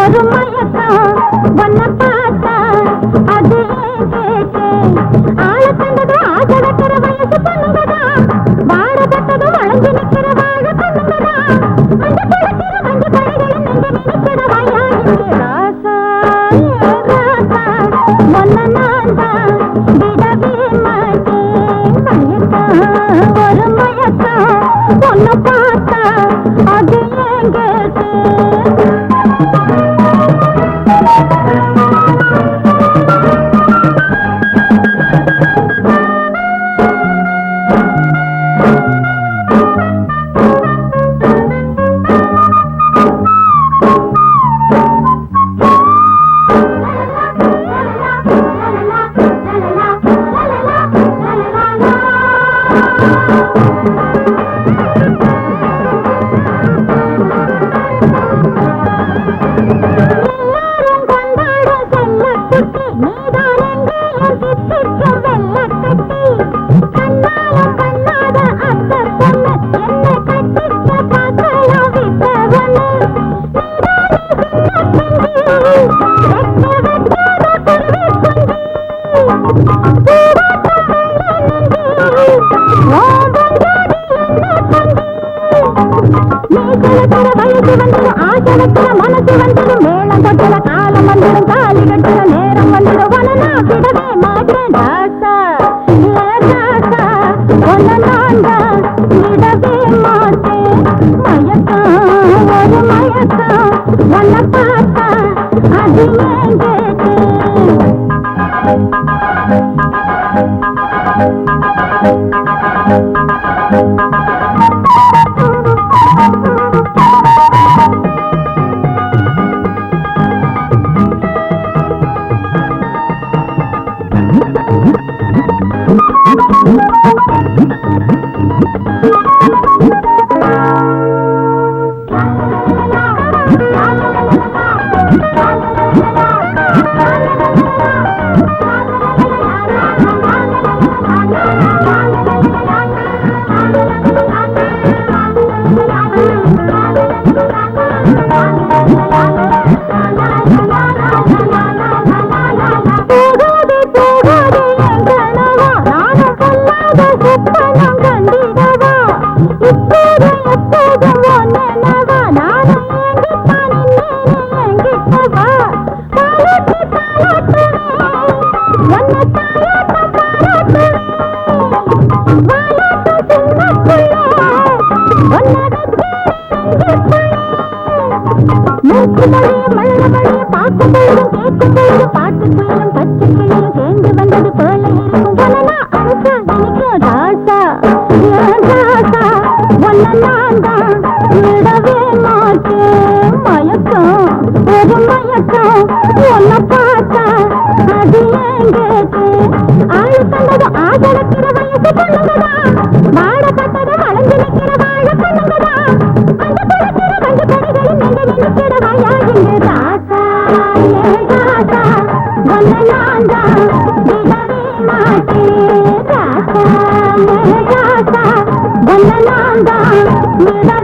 ஒரு மயக்கம் ஒன்ன பார்த்தா அதே கேட்டு. ஆள கண்டது ஆசை வைக்கிற வயசு பொண்ணுங்கதா? வாழ கட்டதும் வளைஞ்சு நிக்கிற ராசா ராசா ஒன்ன நான் தான் பொன்னப்பா வயசு வந்தது ஆசனத்துல மனசு வந்தது. மேளம் தொட்டல காலம் வந்துடும் காலி கட்டுற நேரம் வந்துடும். உன விடவே மாட்டேன் ராசா ராசா உன நான்டா விடவே மாட்டேன். மயக்கம் ஒரு மயக்கம். உன்னை பார்த்தா அது ஏன் கேட்டேன்? మళ్ళీ మళ్ళీ పాకు நான் தான்.